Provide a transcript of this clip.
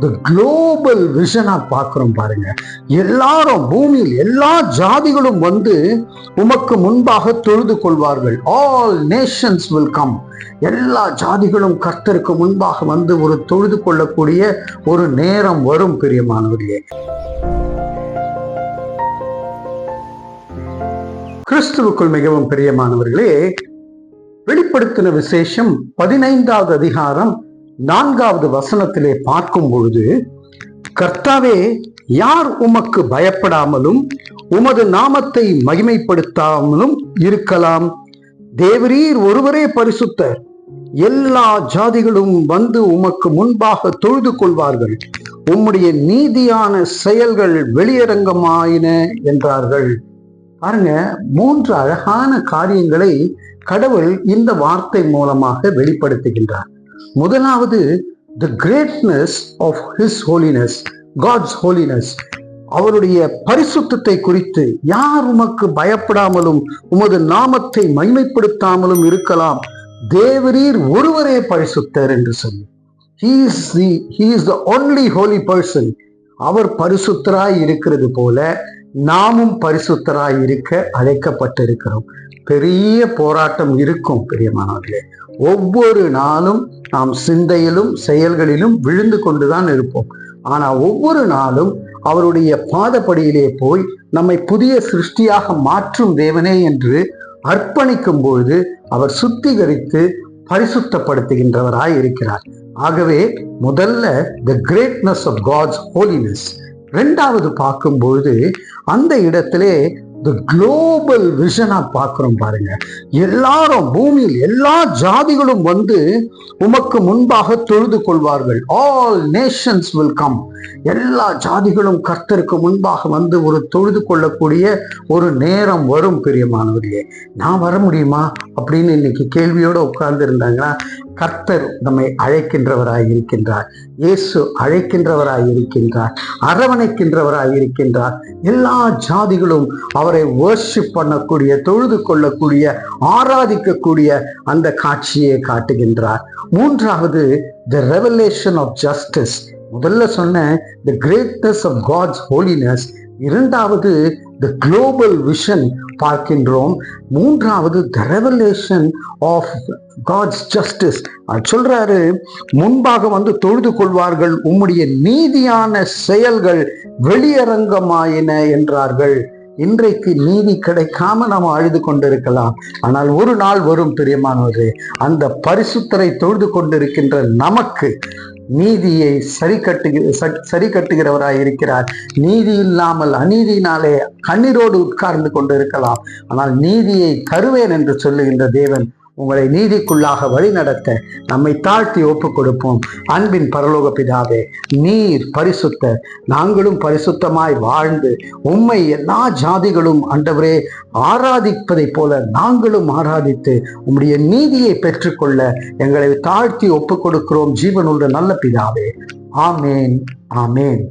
The global விஷனாக பார்க்குறோம் பாருங்க. எல்லாரும் பூமியில் எல்லா ஜாதிகளும் வந்து உமக்கு முன்பாக தொழுது கொள்வார்கள். ஆல் நேஷன்ஸ் வில் கம் எல்லா ஜாதிகளும் கர்த்தருக்கு முன்பாக வந்து ஒரு தொழுது கொள்ளக்கூடிய ஒரு நேரம் வரும் பிரியமானவர்களே. கிறிஸ்துவுக்குள் மிகவும் பிரியமானவர்களே வெளிப்படுத்தின விசேஷம் பதினைந்தாவது அதிகாரம் நான்காவது வசனத்திலே பார்க்கும் பொழுது கர்த்தாவே யார் உமக்கு பயப்படாமலும் உமது நாமத்தை மகிமைப்படுத்தாமலும் இருக்கலாம்? தேவரீர் ஒருவரே பரிசுத்தர். எல்லா ஜாதிகளும் வந்து உமக்கு முன்பாக தொழுது கொள்வார்கள். உம்முடைய நீதியான செயல்கள் வெளியரங்கமாயின என்றார்கள். பாருங்க மூன்று அழகான காரியங்களை கடவுள் இந்த வார்த்தை மூலமாக வெளிப்படுத்துகின்றார். முதலாவது the greatness of his holiness God's holiness அவருடைய பரிசுத்தத்தை குறித்து யார் உமக்கு பயப்படாமலும் உமது நாமத்தை மைமைப்படுத்தாமலும் இருக்கலாம். தேவரீர் ஒருவரே பரிசுத்தர் என்று சொல்லி. He is the he is the only holy person. அவர் பரிசுத்தராய் இருக்கிறது போல நாமும் பரிசுத்தராய் இருக்க அழைக்கப்பட்டிருக்கிறோம். பெரிய போராட்டம் இருக்கும் பிரியமானவர்களே. ஒவ்வொரு நாளும் நாம் சிந்தையிலும் செயல்களிலும் விழுந்து கொண்டுதான் இருப்போம். ஆனா ஒவ்வொரு நாளும் அவருடைய பாதப்படியிலே போய் நம்மை புதிய சிருஷ்டியாக மாற்றும் தேவனே என்று அர்ப்பணிக்கும் பொழுது அவர் சுத்திகரித்து பரிசுத்தப்படுத்துகின்றவராய் இருக்கிறார். ஆகவே முதல்ல the greatness of God's holiness ரெண்டாவது பார்க்கும்பொழுது அந்த இடத்திலே த குளோபல் விஷனா பார்க்குறோம் பாருங்க. எல்லாரும் பூமியில் எல்லா ஜாதிகளும் வந்து உமக்கு முன்பாக தொழுது கொள்வார்கள். ஆல் நேஷன்ஸ் வில் கம் எல்லா ஜாதிகளும் கர்த்தருக்கு முன்பாக வந்து ஒரு தொழுது கொள்ளக்கூடிய ஒரு நேரம் வரும் பிரியமானவர்களே. நான் வர முடியுமா? அப்படின்னு இன்னைக்கு கேள்வியோட உட்கார்ந்து இருந்தாங்கன்னா கர்த்தர் நம்மை அழைக்கின்றவராய் இருக்கின்றார். இயேசு அழைக்கின்றவராய் இருக்கின்றார். அரவணைக்கின்றவராய் இருக்கின்றார். எல்லா ஜாதிகளும் அவரை வர்ஷிப் பண்ணக்கூடிய தொழுது கொள்ளக்கூடிய ஆராதிக்கக்கூடிய அந்த காட்சியை காட்டுகின்றார். மூன்றாவது த ரெவலேஷன் ஆஃப் ஜஸ்டிஸ் முதல்ல சொன்ன the greatness of God's holiness இரண்டாவது த குளோபல் விஷன் பார்க்கின்றோம். மூன்றாவது the revelation of God's justice சொல்றாரு முன்பாக வந்து தொழுது கொள்வார்கள் உம்முடைய நீதியான செயல்கள் வெளியரங்கமாயின என்றார்கள். இன்றைக்கு நீதி கிடைக்காம நாம் அழுது கொண்டிருக்கலாம். ஆனால் ஒரு நாள் வரும் பிரியமானவரே அந்த பரிசுத்தரை தொழுது கொண்டிருக்கின்ற நமக்கு நீதியை சரி கட்டுகிற சரி கட்டுகிறவராய் இருக்கிறார். நீதி இல்லாமல் அநீதியினாலே கண்ணீரோடு உட்கார்ந்து கொண்டிருக்கலாம். ஆனால் நீதியை தருவேன் என்று சொல்லுகின்ற தேவன் உங்களை நீதிக்குள்ளாக வழி நடத்த நம்மை தாழ்த்தி ஒப்புக் கொடுப்போம் அன்பின் பரலோக பிதாவே நீர் பரிசுத்த நாங்களும் பரிசுத்தமாய் வாழ்ந்து உம்மை எல்லா ஜாதிகளும் அண்டவரே ஆராதிப்பதைப் போல நாங்களும் ஆராதித்து உம்முடைய நீதியை பெற்றுக்கொள்ள எங்களை தாழ்த்தி ஒப்புக் கொடுக்கிறோம் ஜீவனுள்ள நல்ல பிதாவே. ஆமேன் ஆமேன்.